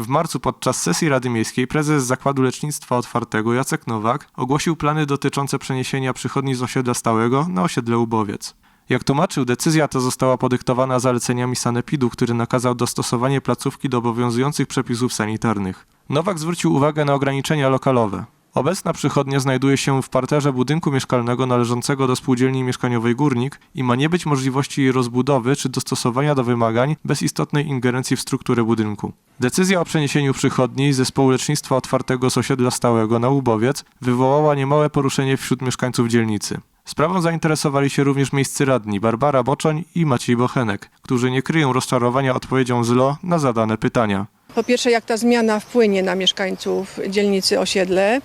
W marcu podczas sesji Rady Miejskiej prezes Zakładu Lecznictwa Otwartego Jacek Nowak ogłosił plany dotyczące przeniesienia przychodni z osiedla stałego na osiedle Ubowiec. Jak tłumaczył, decyzja ta została podyktowana zaleceniami Sanepidu, który nakazał dostosowanie placówki do obowiązujących przepisów sanitarnych. Nowak zwrócił uwagę na ograniczenia lokalowe. Obecna przychodnia znajduje się w parterze budynku mieszkalnego należącego do spółdzielni mieszkaniowej Górnik i ma nie być możliwości jej rozbudowy czy dostosowania do wymagań bez istotnej ingerencji w strukturę budynku. Decyzja o przeniesieniu przychodni z zespołu lecznictwa otwartego z osiedla stałego na Łubowiec wywołała niemałe poruszenie wśród mieszkańców dzielnicy. Sprawą zainteresowali się również miejscy radni Barbara Boczoń i Maciej Bochenek, którzy nie kryją rozczarowania odpowiedzią ZLO na zadane pytania. Po pierwsze, jak ta zmiana wpłynie na mieszkańców dzielnicy osiedle,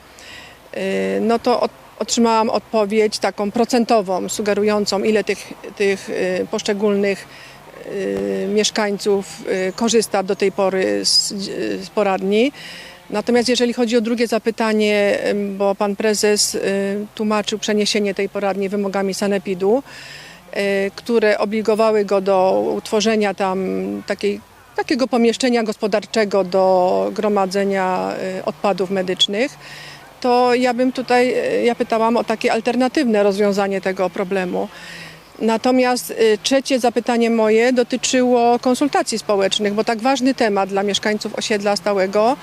yy, no to otrzymałam odpowiedź taką procentową, sugerującą, ile tych, tych yy, poszczególnych yy, mieszkańców korzysta do tej pory z, z poradni. Natomiast jeżeli chodzi o drugie zapytanie, bo pan prezes tłumaczył przeniesienie tej poradni wymogami sanepidu, które obligowały go do utworzenia tam takiej takiego pomieszczenia gospodarczego do gromadzenia y, odpadów medycznych, to ja bym tutaj, y, ja pytałam o takie alternatywne rozwiązanie tego problemu. Natomiast y, trzecie zapytanie moje dotyczyło konsultacji społecznych, bo tak ważny temat dla mieszkańców osiedla stałego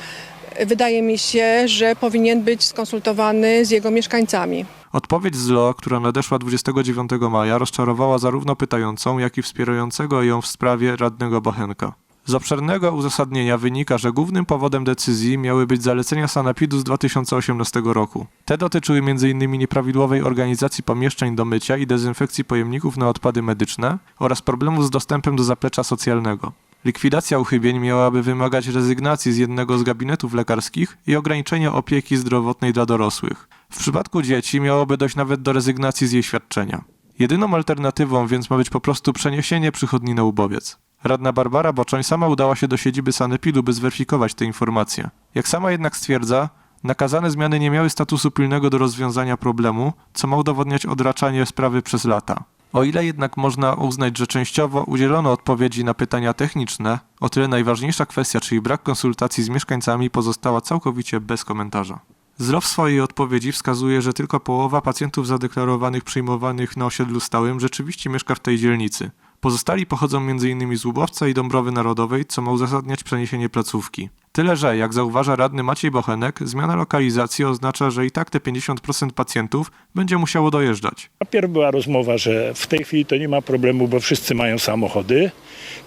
wydaje mi się, że powinien być skonsultowany z jego mieszkańcami. Odpowiedź ZLO, która nadeszła 29 maja, rozczarowała zarówno pytającą, jak i wspierającego ją w sprawie radnego Bochenka. Z obszernego uzasadnienia wynika, że głównym powodem decyzji miały być zalecenia Sanepidu z 2018 roku. Te dotyczyły m.in. nieprawidłowej organizacji pomieszczeń do mycia i dezynfekcji pojemników na odpady medyczne oraz problemów z dostępem do zaplecza socjalnego. Likwidacja uchybień miałaby wymagać rezygnacji z jednego z gabinetów lekarskich i ograniczenia opieki zdrowotnej dla dorosłych. W przypadku dzieci miałoby dojść nawet do rezygnacji z jej świadczenia. Jedyną alternatywą więc ma być po prostu przeniesienie przychodni na Ubowiec. Radna Barbara Boczoń sama udała się do siedziby Sanepidu, by zweryfikować te informacje. Jak sama jednak stwierdza, nakazane zmiany nie miały statusu pilnego do rozwiązania problemu, co ma udowodniać odraczanie sprawy przez lata. O ile jednak można uznać, że częściowo udzielono odpowiedzi na pytania techniczne, o tyle najważniejsza kwestia, czyli brak konsultacji z mieszkańcami, pozostała całkowicie bez komentarza. ZRO w swojej odpowiedzi wskazuje, że tylko połowa pacjentów zadeklarowanych przyjmowanych na osiedlu stałym rzeczywiście mieszka w tej dzielnicy. Pozostali pochodzą m.in. z Łubowca i Dąbrowy Narodowej, co ma uzasadniać przeniesienie placówki. Tyle, że, jak zauważa radny Maciej Bochenek, zmiana lokalizacji oznacza, że i tak te 50% pacjentów będzie musiało dojeżdżać. Najpierw była rozmowa, że w tej chwili to nie ma problemu, bo wszyscy mają samochody.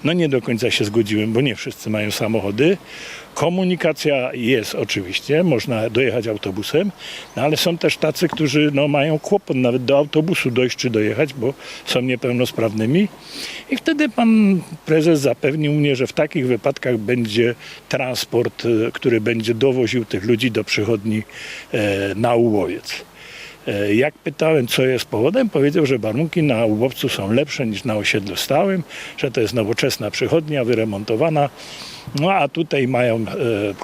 No nie do końca się zgodziłem, bo nie wszyscy mają samochody. Komunikacja jest oczywiście, można dojechać autobusem, no ale są też tacy, którzy no, mają kłopot nawet do autobusu dojść czy dojechać, bo są niepełnosprawnymi. I wtedy pan prezes zapewnił mnie, że w takich wypadkach będzie transport, e, który będzie dowoził tych ludzi do przychodni e, na Ułowiec. E, Jak pytałem, co jest powodem, powiedział, że warunki na Łubowcu są lepsze niż na osiedlu stałym, że to jest nowoczesna przychodnia, wyremontowana, no a tutaj mają e,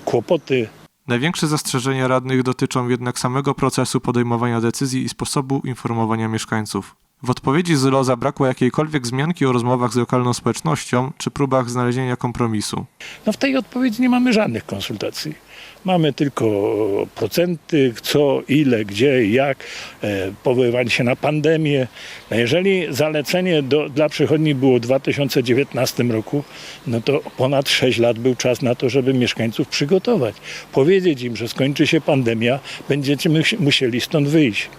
kłopoty Największe zastrzeżenia radnych dotyczą jednak samego procesu podejmowania decyzji i sposobu informowania mieszkańców. W odpowiedzi ZLO zabrakło jakiejkolwiek wzmianki o rozmowach z lokalną społecznością czy próbach znalezienia kompromisu. No w tej odpowiedzi nie mamy żadnych konsultacji. Mamy tylko procenty, co, ile, gdzie, jak, e, powoływanie się na pandemię. No jeżeli zalecenie do, dla przychodni było w 2019 roku, no to ponad 6 lat był czas na to, żeby mieszkańców przygotować. Powiedzieć im, że skończy się pandemia, będziecie musi- musieli stąd wyjść.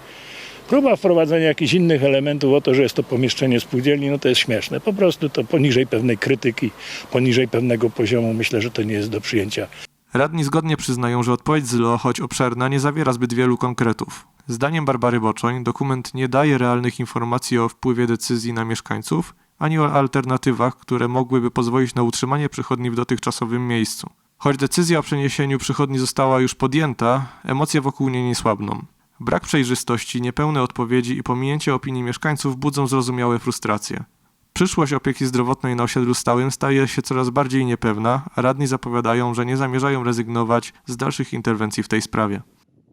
Próba wprowadzenia jakichś innych elementów o to, że jest to pomieszczenie spółdzielni, no to jest śmieszne. Po prostu to poniżej pewnej krytyki, poniżej pewnego poziomu myślę, że to nie jest do przyjęcia. Radni zgodnie przyznają, że odpowiedź ZLO, choć obszerna, nie zawiera zbyt wielu konkretów. Zdaniem Barbary Boczoń dokument nie daje realnych informacji o wpływie decyzji na mieszkańców, ani o alternatywach, które mogłyby pozwolić na utrzymanie przychodni w dotychczasowym miejscu. Choć decyzja o przeniesieniu przychodni została już podjęta, emocje wokół niej nie słabną. Brak przejrzystości, niepełne odpowiedzi i pominięcie opinii mieszkańców budzą zrozumiałe frustracje. Przyszłość opieki zdrowotnej na osiedlu stałym staje się coraz bardziej niepewna, a radni zapowiadają, że nie zamierzają rezygnować z dalszych interwencji w tej sprawie.